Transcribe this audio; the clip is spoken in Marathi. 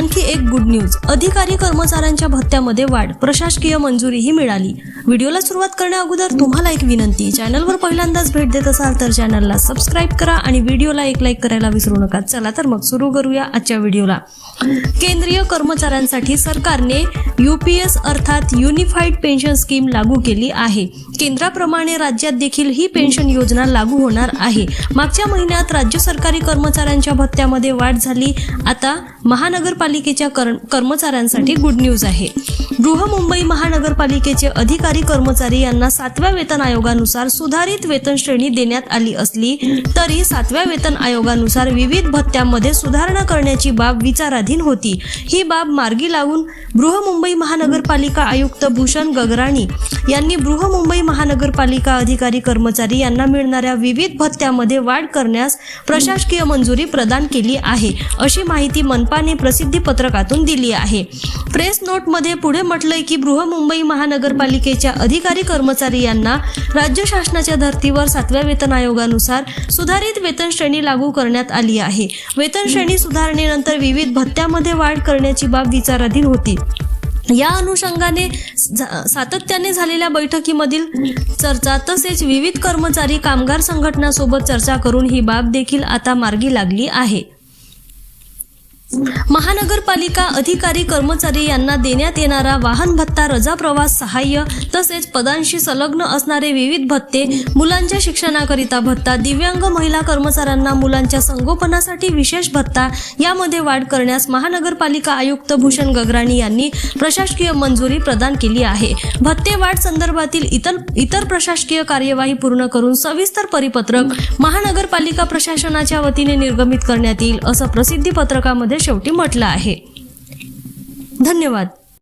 आणखी एक गुड न्यूज अधिकारी कर्मचाऱ्यांच्या भत्त्यामध्ये वाढ. प्रशासकीय मंजुरीही मिळाली. व्हिडिओला सुरुवात करण्या अगोदर तुम्हाला एक विनंती. चॅनलवर पहिल्यांदाच भेट देत असाल तर चॅनलला सबस्क्राईब करा आणि व्हिडिओला एक लाईक करायला विसरू नका. चला तर मग सुरू करूया आजच्या व्हिडिओला. केंद्रीय कर्मचाऱ्यांसाठी सरकारने युपीएस अर्थात युनिफाईड पेन्शन स्कीम लागू केली आहे. केंद्राप्रमाणे राज्यात देखील ही पेन्शन योजना लागू होणार आहे. मागच्या महिन्यात राज्य सरकारी कर्मचाऱ्यांच्या भत्त्यामध्ये वाढ झाली. आता महानगरपालिका महापालिकेच्या कर्मचाऱ्यांसाठी गुड न्यूज आहे. बृहमुंबई महानगरपालिकेचे अधिकारी कर्मचारी यांना सातव्या वेतन आयोगानुसार सुधारित वेतन श्रेणी देण्यात आली असली तरी सातव्या वेतन आयोगानुसार विविध भत्त्यांमध्ये सुधारणा करण्याची बाब विचाराधीन होती. ही बाब मार्गी लावून बृहमुंबई महानगरपालिका आयुक्त भूषण गगराणी यांनी बृहमुंबई महानगरपालिका अधिकारी कर्मचारी यांना मिळणाऱ्या विविध भत्त्यामध्ये वाढ करण्यास प्रशासकीय मंजुरी प्रदान केली आहे अशी माहिती मनपाने प्रसिद्धी पत्रकातून दिली आहे. प्रेस नोटमध्ये पुढे म्हटलंय की बृहमुंबई महानगरपालिकेच्या अधिकारी कर्मचारी यांना राज्य शासनाच्या धर्तीवर सातव्या वेतन आयोगानुसार सुधारित वेतन श्रेणी लागू करण्यात आली आहे. वेतन श्रेणी सुधारणेनंतर विविध भत्त्यामध्ये वाढ करण्याची बाब विचाराधीन होती. या अनुषंगाने सातत्याने झालेल्या बैठकीमधील चर्चा तसेच विविध कर्मचारी कामगार संघटनासोबत चर्चा करून ही बाब देखील आता मार्गी लागली आहे. महानगरपालिका अधिकारी कर्मचारी यांना देण्यात येणारा वाहन भत्ता रजा प्रवास सहाय्य तसेच पदांशी संलग्न असणारे विविध भत्ते मुलांच्या शिक्षणाकरिता भत्ता दिव्यांग महिला कर्मचाऱ्यांना मुलांच्या संगोपनासाठी विशेष भत्ता यामध्ये वाढ करण्यास महानगरपालिका आयुक्त भूषण गगराणी यांनी प्रशासकीय मंजुरी प्रदान केली आहे. भत्ते वाढ संदर्भातील इतर इतर प्रशासकीय कार्यवाही पूर्ण करून सविस्तर परिपत्रक महानगरपालिका प्रशासनाच्या वतीने निर्गमित करण्यात येईल असं प्रसिद्धी पत्रकामध्ये शेवटी म्हटलं आहे. धन्यवाद.